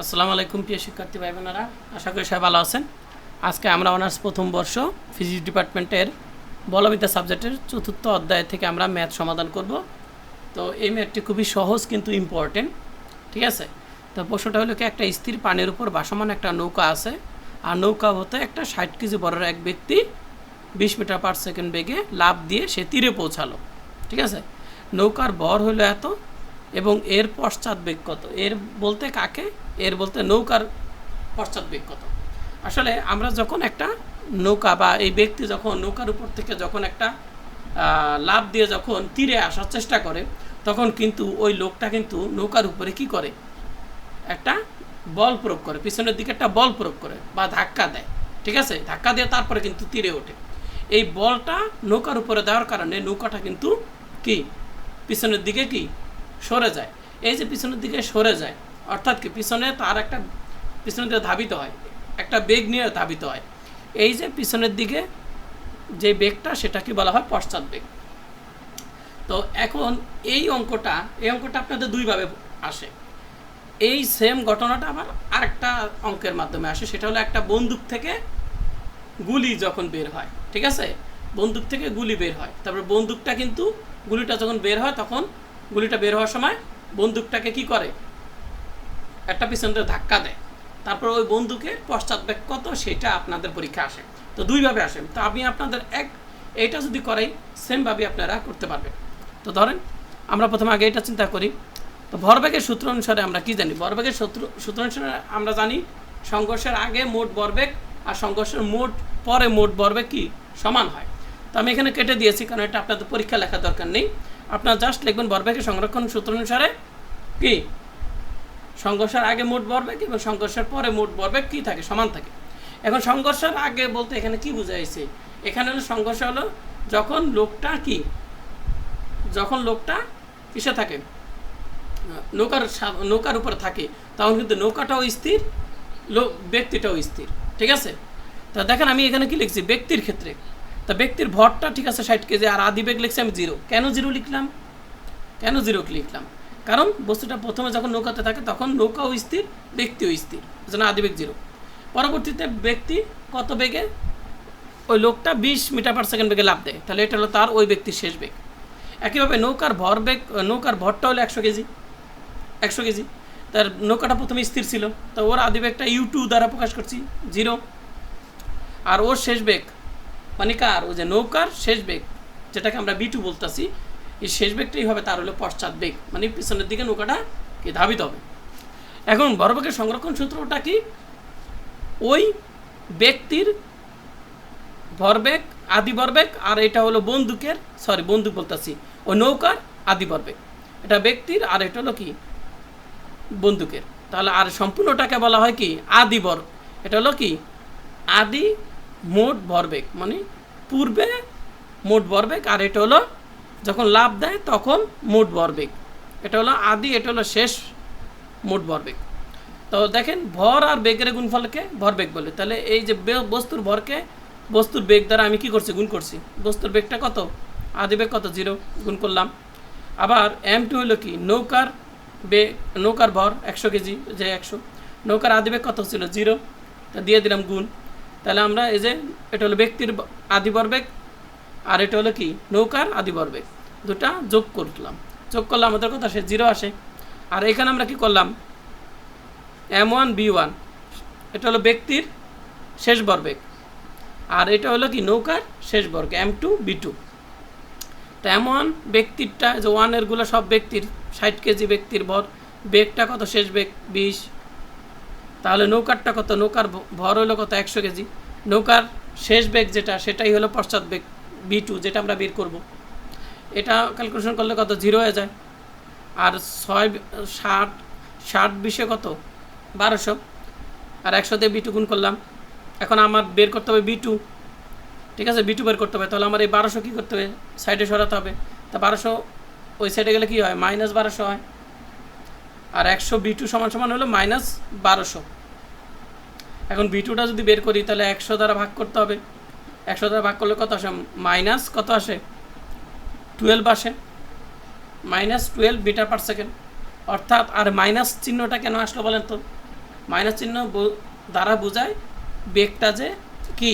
আসসালামু আলাইকুম প্রিয় শিক্ষার্থী ভাই বোনেরা আশা করি সবাই ভালো আছেন। আজকে আমরা অনার্স প্রথম বর্ষ ফিজিক্স ডিপার্টমেন্টের বলবিদ্যা সাবজেক্টের চতুর্থ অধ্যায় থেকে আমরা ম্যাথ সমাধান করব। তো এই ম্যাথটি খুবই সহজ কিন্তু ইম্পর্টেন্ট ঠিক আছে? তো প্রশ্নটা হলো কি, একটা স্থির পানির উপর ভাসমান একটা নৌকা আছে। আর নৌকা হতে একটা ষাট কেজি বড়ের এক ব্যক্তি বিশ মিটার পার সেকেন্ড বেগে লাভ দিয়ে সে তীরে পৌঁছালো, ঠিক আছে? নৌকার ভর হলো এত এবং এর পশ্চাৎ বেগ কত? এর বলতে কাকে? এর বলতে নৌকার পশ্চাৎ বেগ কত? আসলে আমরা যখন একটা নৌকা বা এই ব্যক্তি যখন নৌকার উপর থেকে যখন একটা লাভ দিয়ে যখন তীরে আসার চেষ্টা করে, তখন কিন্তু ওই লোকটা কিন্তু নৌকার উপরে কি করে? একটা বল প্রয়োগ করে, পিছনের দিকে একটা বল প্রয়োগ করে বা ধাক্কা দেয়, ঠিক আছে? ধাক্কা দিয়ে তারপরে কিন্তু তীরে ওঠে। এই বলটা নৌকার উপরে দেওয়ার কারণে নৌকাটা কিন্তু কি? পিছনের দিকে কি? সরে যায়। এই যে পিছনের দিকে সরে যায়, অর্থাৎ কি পিছনে তার একটা, পিছনের দিকে ধাবিত হয়, একটা বেগ নিয়ে ধাবিত হয়। এই যে পিছনের দিকে যে বেগটা সেটা কি বলা হয় পশ্চাৎ বেগ। তো এখন এই অঙ্কটা এই অঙ্কটা আপনাদের দুইভাবে আসে। এই সেম ঘটনাটা আবার আরেকটা অঙ্কের মাধ্যমে আসে, সেটা হলো একটা বন্দুক থেকে গুলি যখন বের হয়, ঠিক আছে? বন্দুক থেকে গুলি বের হয়। তারপর বন্দুকটা কিন্তু গুলিটা যখন বের হয়, তখন গুলিটা বের হওয়ার সময় বন্দুকটাকে কি করে? একটা পিছনটা ধাক্কা দেয়। তারপর ওই বন্দুকের পশ্চাৎবেগ কত সেটা আপনাদের পরীক্ষা আসে। তো দুইভাবে আসে। তো আমি আপনাদের এক, এইটা যদি করাই সেমভাবে আপনারা করতে পারবেন। তো ধরেন, আমরা প্রথমে আগে এটা চিন্তা করি। তো ভরবেগের সূত্র অনুসারে আমরা কি জানি? ভরবেগের সূত্র সূত্র অনুসারে আমরা জানি সংঘর্ষের আগে মোট ভরবেগ আর সংঘর্ষের মোট পরে মোট ভরবেগ কি? সমান হয়। তো আমি এখানে কেটে দিয়েছি, কারণ এটা আপনাদের পরীক্ষা লেখা দরকার নেই। আপনারা জাস্ট লিখবেন ভরবেগের সংরক্ষণ সূত্র অনুসারে কি? সংঘর্ষের আগে মোট ভরবেগ এবং সংঘর্ষের পরে মোট ভরবেগ কি থাকে? সমান থাকে। এখন সংঘর্ষের আগে বলতে এখানে কি বোঝাইছে? এখানে হলো সংঘর্ষ হলো যখন লোকটা কি? যখন লোকটা কিসে থাকে? নৌকার নৌকার উপরে থাকে, তখন কিন্তু নৌকাটাও স্থির, লোক ব্যক্তিটাও স্থির। ঠিক আছে? তা দেখেন আমি এখানে কি লিখছি? ব্যক্তির ক্ষেত্রে। তা ব্যক্তির ভরটা ঠিক আছে ষাট কেজি, আর আদি বেগ লিখছি আমি জিরো। কেন জিরো লিখলাম? কেন জিরো লিখলাম? কারণ বস্তুটা প্রথমে যখন নৌকাতে থাকে, তখন নৌকাও স্থির, ব্যক্তিও স্থির। যেন আদিবেগ জিরো। পরবর্তীতে ব্যক্তি কত বেগে? ওই লোকটা বিশ মিটার পার সেকেন্ড বেগে লাভ দেয়। তাহলে এটা হলো তার ওই ব্যক্তির শেষ বেগ। একইভাবে নৌকার ভর বেগ, নৌকার ভরটা হলো একশো কেজি। একশো কেজি। তার নৌকাটা প্রথমে স্থির ছিল। তো ওর আদিবেগটা ইউ টু দ্বারা প্রকাশ করছি, জিরো। আর ওর শেষ বেগ মানে কার? ও যে নৌকার শেষ বেগ, যেটাকে আমরা বিটু বলতেছি, এই শেষ বেগটাই হবে তার হলো পশ্চাৎ বেগ মানে পিছনের দিকে নৌকাটা কি ধাবিত হবে। এখন বরবেগের সংরক্ষণ সূত্রটা কি? ওই ব্যক্তির ভরবেগ আদি ভরবেগ আর এটা হলো বন্দুকের সরি বন্দুক বলতেছি, ওই নৌকার আদি ভরবেগ এটা ব্যক্তির আর এটা হলো কি? বন্দুকের। তাহলে আর সম্পূর্ণটাকে বলা হয় কি? আদি বর এটা হলো কি? আদি মোট ভরবেগ মানে পূর্বে মোট ভরবেগ আর এটা হলো যখন লাভ দেয় তখন মোট ভরবেগ। এটা হলো আদি, এটা হলো শেষ মোট ভরবেগ। তো দেখেন, ভর আর বেগের গুণফলকে ভরবেগ বলে। তাহলে এই যে বস্তুর ভরকে, বস্তুর বেগ দ্বারা আমি কি করছি? গুণ করছি। বস্তুর বেগটা কত? আদি বেগ কত? জিরো, গুণ করলাম। আবার এম টু হলো কি? নৌকার বে, নৌকার ভর একশো কেজি, যে একশো। নৌকার আদি বেগ কত ছিল? জিরো। তা দিয়ে দিলাম গুণ। তাহলে আমরা এই যে, এটা হলো ব্যক্তির ব- আদি ভরবেগ আর এটা হলো কি? নৌকার আদি ভরবেগ দুটা যোগ করলাম। যোগ করলে আমাদের কথা সে জিরো আসে। আর এখানে আমরা কি করলাম? M one, B one. এটা হলো ব্যক্তির শেষ বর্বেগ আর এটা হলো কি? নৌকার শেষ বর্গ, এম টু, বি টু। তো এমন ব্যক্তিরটা যে ওয়ানেরগুলো সব ব্যক্তির, ষাট কেজি ব্যক্তির ভর বেগটা কত? শেষ বেগ, বিশ। তাহলে নৌকারটা কত? নৌকার ভর হলো কত? একশো কেজি। নৌকার শেষ বেগ যেটা, সেটাই হলো পশ্চাৎ বেগ বি টু যেটা আমরা বের করব। এটা ক্যালকুলেশন করলে কত? জিরো হয়ে যায়। আর ছয় ষাট ষাট বিশে কত? বারোশো। আর একশো দিয়ে বি টু গুণ করলাম। এখন আমার বের করতে হবে বি টু ঠিক আছে? বি টু বের করতে হবে। তাহলে আমার এই বারোশো কী করতে হবে? সাইডে সরাতে হবে। তা বারোশো ওই সাইডে গেলে কী হয়? মাইনাস বারোশো হয়। আর একশো বি টু সমান সমান হলো মাইনাস বারোশো। এখন বি টুটা যদি বের করি, তাহলে একশো দ্বারা ভাগ করতে হবে। একশো দ্বারা ভাগ করলে কত আসে? মাইনাস কত আসে? টুয়েলভ আসে। Minus twelve metre per second. অর্থাৎ আর মাইনাস চিহ্নটা কেন আসলো বলেন তো? মাইনাস চিহ্ন দ্বারা বোঝায় বেগটা যে কি?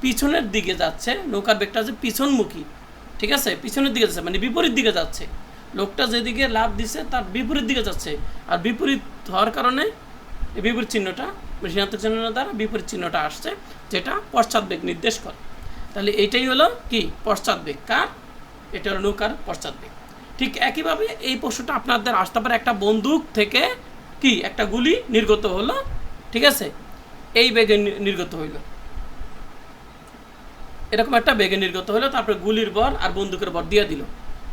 পিছনের দিকে যাচ্ছে, নৌকার বেগটা যে পিছনমুখী। ঠিক আছে? পিছনের দিকে যাচ্ছে মানে বিপরীত দিকে যাচ্ছে। লোকটা যেদিকে লাভ দিছে তার বিপরীত দিকে যাচ্ছে। আর বিপরীত হওয়ার কারণে এই বিপরীত চিহ্নটা ঋণাত্মক চিহ্ন দ্বারা বিপরীত চিহ্নটা আসছে, যেটা পশ্চাৎ বেগ নির্দেশ করে। তাহলে এইটাই হলো কি? পশ্চাৎ বেগ। কার? এটা হলো নৌকার পশ্চাৎ বেগ। ঠিক একইভাবে এই প্রশ্নটা আপনাদের আসতে পারে একটা বন্দুক থেকে কি? একটা গুলি নির্গত হলো। ঠিক আছে? এই বেগে নির্গত হইল। এরকম একটা বেগে নির্গত হলো তারপরে গুলির বর আর বন্দুকের বর দিয়ে দিল।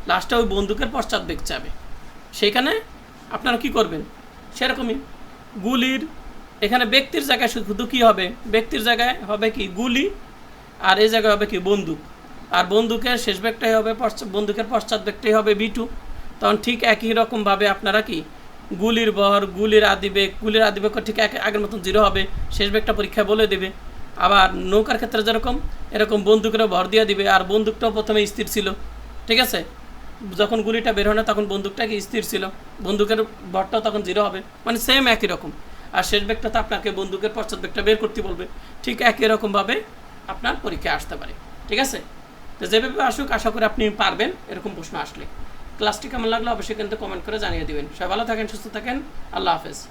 লাস্টে ওই বন্দুকের পশ্চাৎ বেগ চাবে সেইখানে আপনারা কি করবেন? সেরকমই গুলির, এখানে ব্যক্তির জায়গায় শুধু কী হবে? ব্যক্তির জায়গায় হবে কি? গুলি, আর এই জায়গায় হবে কি? বন্দুক। আর বন্দুকের শেষ বেগটাই হবে বন্দুকের পশ্চাৎ বেগটাই হবে বিটু। তখন ঠিক একই রকমভাবে আপনারা কি? গুলির বর গুলির আদিবেগ গুলির আদিবেগ ঠিক এক, আগের মতন জিরো হবে। শেষ বেগটা পরীক্ষায় বলে দেবে। আবার নৌকার ক্ষেত্রে যেরকম, এরকম বন্দুকেরও ভর দিয়ে দিবে। আর বন্দুকটাও প্রথমে স্থির ছিল। ঠিক আছে? যখন গুলিটা বের হয় না, তখন বন্দুকটা কি স্থির ছিল। বন্দুকের ভরটাও তখন জিরো হবে। মানে সেম একই রকম। আর শেষ ব্যাগটা তো আপনাকে বন্দুকের পশ্চাৎ ব্যাগটা বের করতে বলবে। ঠিক একই রকমভাবে আপনার পরীক্ষায় আসতে পারে। ঠিক আছে? তো যেভাবে আসুক, আশা করি আপনি পারবেন এরকম প্রশ্ন আসলে। ক্লাসটি কেমন লাগল অবশ্যই কিন্তু কমেন্ট করে জানিয়ে দেবেন। সবাই ভালো থাকেন, সুস্থ থাকেন। আল্লাহ হাফেজ।